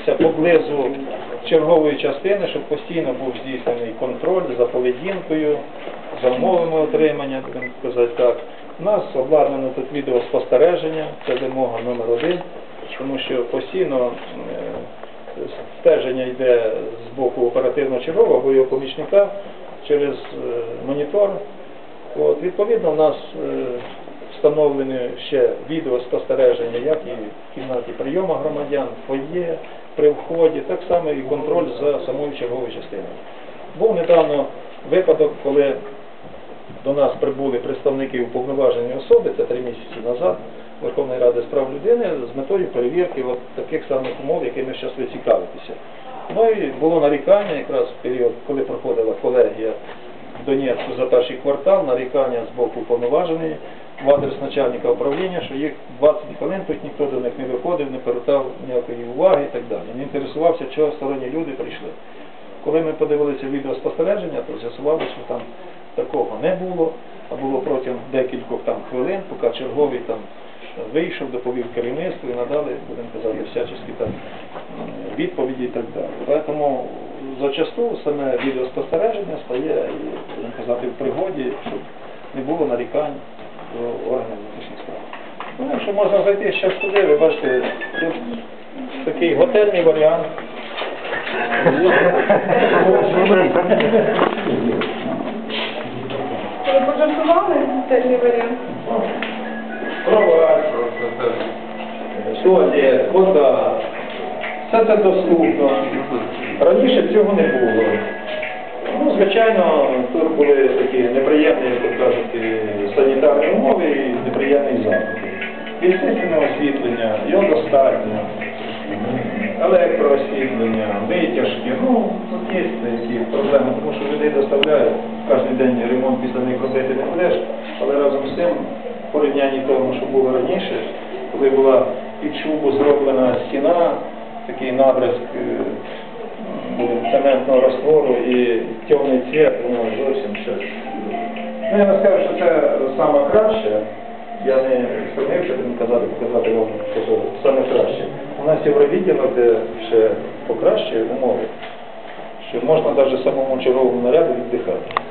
знаходитися поблизу чергової частини, щоб постійно був здійснений контроль за поведінкою, за умовами отримання, будемо казати так. У нас обладнано тут відеоспостереження, це вимога номер один, тому що постійно е, стеження йде з боку оперативного чергового або його помічника через е, монітор. От, відповідно, у нас е, встановлені ще відеоспостереження, як і в кімнаті прийому громадян, фоє, при вході, так само і контроль за самою черговою частиною. Був недавно випадок, коли до нас прибули представники уповноваженої особи, це три місяці назад, Верховної Ради з прав людини, з метою перевірки от таких самих умов, якими зараз ви цікавитеся. Ну і було нарікання якраз в період, коли проходила колегія в Донецьку за перший квартал, нарікання з боку уповноваженої в адрес начальника управління, що їх 20 хвилин тут ніхто до них не виходив, не перетав ніякої уваги і так далі. Не інтересувався, чого сторонні люди прийшли. Коли ми подивилися відеоспостереження, то з'ясувалося, що там такого не було, а було протягом декількох там хвилин, поки черговий там вийшов, доповів керівництву і надали, будемо казати, всячески там відповіді і так далі. Тому зачасту саме відеоспостереження стає, будемо казати, в пригоді, щоб не було нарікань органів внутрішніх справ. Ну, якщо можна зайти ще туди, ви бачите, тут такий готельний варіант. Ви пожартували цей варіант? Кровать, туалет, вода. Все це доступно. Раніше цього не було. Ну, звичайно, тут були такі неприємні, як кажуть, Естественне освітлення, його достатньо. Електроосвітлення, витяжки, ну, є такі проблеми, тому що людей доставляють кожен день ремонт після них робити не будеш, але разом з тим, в порівнянні тому, що було раніше, коли була під шубу зроблена стіна, такий набризк е, цементного раствору і темний цвіт, воно зовсім щось. Ну, я не скажу, що це саме краще. Я не схильнився не казати, показати вам, саме краще. У нас євровідділок, де ще покращує умови, що можна навіть самому черговому наряду віддихати.